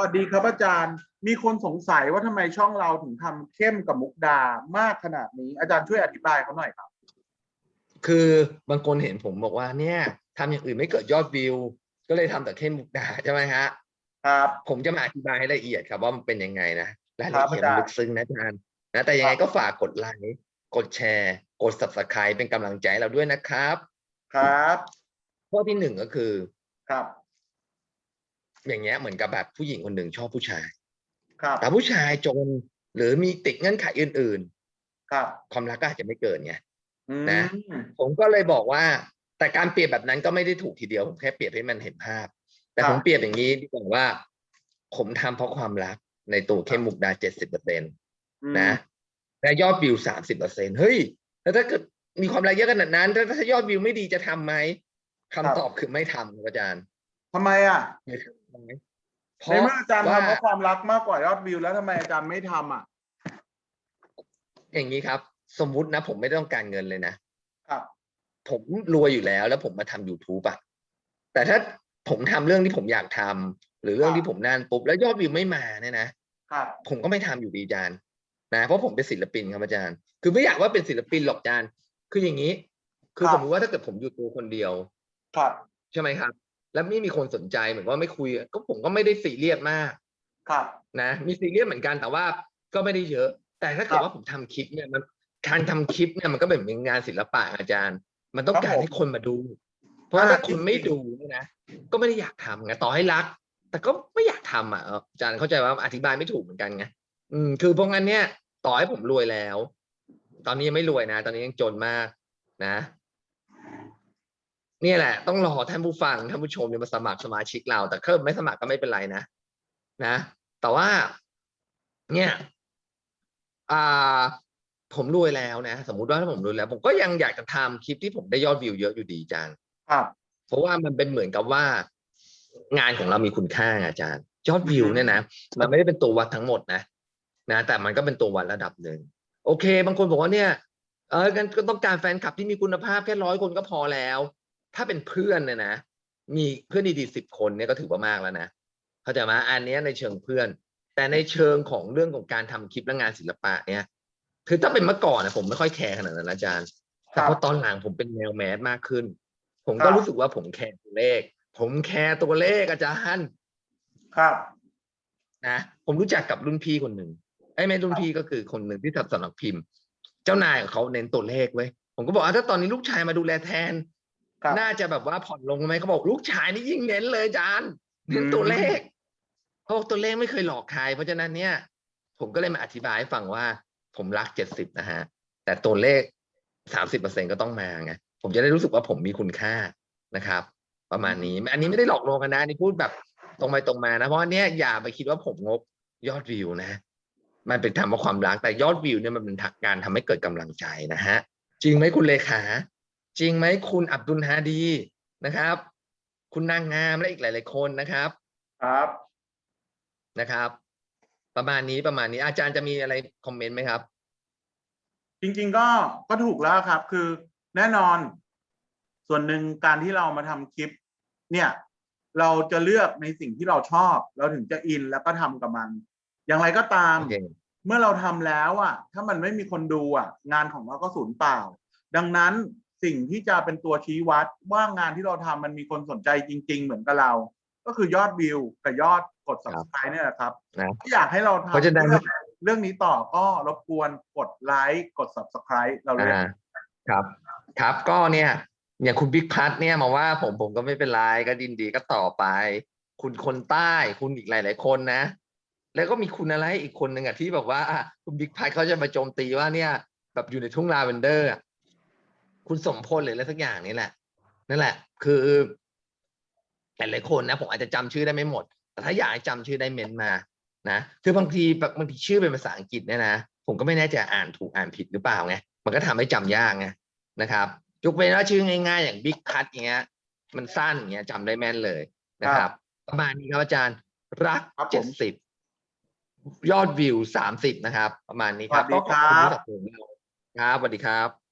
สวัสดีครับอาจารย์ มีคนสงสัยว่าทำไมช่องเราถึงทำเข้มกับมุกดามากขนาดนี้อาจารย์ช่วยอธิบายเขาหน่อยครับ คือบางคนเห็นผมบอกว่าเนี่ยทำอย่างอื่นไม่เกิดยอดวิว ก็เลยทำแต่เข้มมุกดาใช่ไหมฮะครับผมจะมาอธิบายให้ละเอียดครับว่ามันเป็นยังไงนะรายครัละบเอียดอาจารย์ลึกซึ้งนะอาจารย์นะแต่ยังไงครับก็ฝากกดไลค์กดแชร์ กด subscribe เป็นกำลังใจให้เราด้วยนะครับ ครับ ข้อที่หนึ่งก็คือครับ อย่างเงี้ยเหมือนกับแบบผู้หญิงคนหนึ่งชอบผู้ชาย ครับ แต่ผู้ชายจนหรือมีติดเงื่อนไขอื่น ครับๆ ความรักก็อาจจะไม่เกิดไง อืมนะ ผมก็เลยบอกว่า แต่การเปรียบแบบนั้นก็ไม่ได้ถูกทีเดียวผมแค่เปรียบให้มันเห็นภาพ แต่ผมเปรียบอย่างนี้ดีกว่าว่า ผมทำเพราะความรักในตัวเข้มมุกดาเจ็ดสิบเปอร์เซ็นตอืมนะและยอดวิวสามสิบเปอร์เซ็นเฮ้ย แล้วถ้าเกิดมีความรักเยอะขนาดนั้น ถ้าถ้ายอดวิวไม่ดีจะทำไหมคำตอบคือไม่ทำครับอาจารย์ ทำไมอะ ไม่ทำไหมเพในราะเมื่ออาจารย์ว่าทำเพราะความรักมากกว่ายอดวิว แล้วทำไมอาจารย์ไม่ทำอะ อย่างนี้ครับ สมมุตินะ ผมไม่ต้องการเงินเลยนะ ครับ ผมรวยอยู่แล้ว แล้วผมมาทำ YouTube อะแต่ถ้าผมทำเรื่องที่ผมอยากทำหรือเรื่องครับที่ผมนั่นปุ๊บแล้วยอดวิวไม่มาเนี่ยนะ ครับ ผมก็ไม่ทำอยู่ดีอาจารย์นะเพราะผมเป็นศิลปินครับอาจารย์ คือไม่อยากว่าเป็นศิลปินหรอกอาจารย์ คืออย่างนี้ คือครับ สมมติว่าถ้าเกิดผมอยู่ตัวคนเดียว ครับ ใช่ไหมครับ แล้วไม่มีคนสนใจเหมือนว่าไม่คุย ก็ผมก็ไม่ได้ซีเรียสมากครับนะมีซีเรียสเหมือนกันแต่ว่าก็ไม่ได้เยอะ แต่ถ้าเกิครัดบว่าผมทำคลิปเนี่ยมันการทำคลิปเนี่ยมันก็เป็นเหมือนงานศิลปะอาจารย์ มันต้องครับการผมให้คนมาดู เพราะว่าอ่าถ้าคนจริงๆไม่ดูเนี่ยนะก็ไม่ได้อยากทำไงต่อให้รัก แต่ก็ไม่อยากทำอะเอออาจารย์เข้าใจว่าอธิบายไม่ถูกเหมือนกันไงอืมคือเพราะงั้นเนี่ย ต่อให้ผมรวยแล้ว ตอนนี้ยังไม่รวยนะ ตอนนี้ยังจนมากนะเนี่ยแหละ ต้องรอท่านผู้ฟังท่านผู้ชมเนี่ยมาสมัครสมาชิกเรา แต่ถ้าไม่สมัครก็ไม่เป็นไรนะ นะ แต่ว่า เนี่ยอ่าผมรวยแล้วนะ สมมุติว่าถ้าผมรวยแล้ว ผมก็ยังอยากจะทำคลิปที่ผมได้ยอดวิวเยอะอยู่ดีอาจารย์ครับเพราะว่ามันเป็นเหมือนกับว่า งานของเรามีคุณค่าไงอาจารย์ ยอดวิวเนี่ยนะมันไม่ได้เป็นตัววัดทั้งหมดนะนะแต่มันก็เป็นตัววัดระดับหนึ่งโอเค บางคนบอกว่าเนี่ย เออกันก็ต้องการแฟนคลับที่มีคุณภาพแค่ร้อยคนก็พอแล้ว ถ้าเป็นเพื่อนเนี่ยนะ มีเพื่อนดีๆสิบคนเนี่ยก็ถือว่ามากแล้วนะเข้าใจไหมอันเนี้ยในเชิงเพื่อน แต่ในเชิงของเรื่องของการทำคลิปและงานศิลปะเนี่ยคือถ้าเป็นเมื่อก่อนนะผมไม่ค่อยแคร์ขนาดนั้นนะอาจารย์แต่พอตอนหลังผมเป็นแนวแมสมากขึ้น ผมคก็รับรู้สึกว่าผมแคร์ตัวเลข ผมแคร์ตัวเลขอาจารย์ครับนะผมรู้จักกับรุ่นพี่คนหนึ่งไอ้ยไม่รุ่นพี่ก็คือคนหนึ่งที่ทำสำนักพิมพ์ เจ้านายของเขาเน้นตัวเลขเว้ยผมก็บอกอะถ้าตอนนี้ลูกชายมาดูแลแทนครับ น่าจะแบบว่าผ่อนลงไหมเขาบอกลูกชายนี่ยิ่งเน้นเลยจารย์เน้นอืมตัวเลขเพราะตัวเลขไม่เคยหลอกใคร เพราะฉะนั้นเนี่ย ผมก็เลยมาอธิบายให้ฟังว่า ผมรักเจ็ดสิบนะฮะ แต่ตัวเลขสามสิบเปอร์เซ็นก็ต้องมาไงผมจะได้รู้สึกว่าผมมีคุณค่านะครับ ประมาณนี้ อันนี้ไม่ได้หลอกลวงกันนะอันนี่พูดแบบตรงไปตรงมานะ เพราะว่าเนี้ยอย่าไปคิดว่าผมงกยอดวิวนะ มันเป็นทำเพราะความรักแต่ยอดวิวเนี่ยมันเป็นการทำให้เกิดกำลังใจนะฮะ จริงไหมคุณเลขา จริงไหมคุณอับดุลฮาดีนะครับ คุณนางงามและอีกหลาย ๆ คนนะครับครับนะครับ ประมาณนี้ประมาณนี้ อาจารย์จะมีอะไรคอมเมนต์ไหมครับ จริง ๆ ก็ก็ถูกแล้วครับ คือแน่นอน ส่วนหนึ่งการที่เรามาทำคลิป เนี่ย เราจะเลือกในสิ่งที่เราชอบ เราถึงจะอินแล้วก็ทำกับมัน อย่างไรก็ตาม โอเค เมื่อเราทำแล้วอะ ถ้ามันไม่มีคนดูอะ งานของเราก็สูญเปล่า ดังนั้น สิ่งที่จะเป็นตัวชี้วัดว่างานที่เราทำมันมีคนสนใจจริง ๆ เหมือนกับเรา ก็คือยอดวิวกับยอดกด subscribe เนี่ยแหละครับนะถ้าอยากให้เราทำเพราะฉะนั้นเรื่องเรื่องนี้ต่อก็รบกวนกดไลค์กด subscribe เราเลยอ่าครับ ครับก็เนี่ยอย่างคุณบิ๊กพัทเนี่ยมาว่าผมผมก็ไม่เป็นไรก็ดินดีก็ต่อไป คุณคนใต้คุณอีกหลาย ๆ คนนะ แล้วก็มีคุณอะไรอีกคนหนึ่งอะที่แบบว่าอะคุณบิ๊กพัทเขาจะมาโจมตีว่าเนี่ย แบบอยู่ในทุ่งลาเวนเดอร์อะ คุณสมพลหรืออะไรสักอย่างนี่แหละ นั่นแหละ คือหลายๆคนนะ ผมอาจจะจำชื่อได้ไม่หมด แต่ถ้าอยากให้จำชื่อได้เมนต์มานะคือบางทีแบบบางทีชื่อเป็นภาษาอังกฤษเนี่ยนะผมก็ไม่แน่ใจอ่านถูกอ่านผิดหรือเปล่าไงมันก็ทำให้จำยากไงนะครับยกเว้นว่าชื่อง่ายๆ อย่างบิ๊กคัทอย่างเงี้ย มันสั้นอย่างเงี้ยจำได้แม่นเลยนะครับ ประมาณนี้ครับอาจารย์ รักครับผมเจ็ดสิบยอดวิวสามสิบนะครับ ประมาณนี้ครับสวัสดีก็ขอบคุณครับที่สนับสนุนเราครับสวัสดีครับ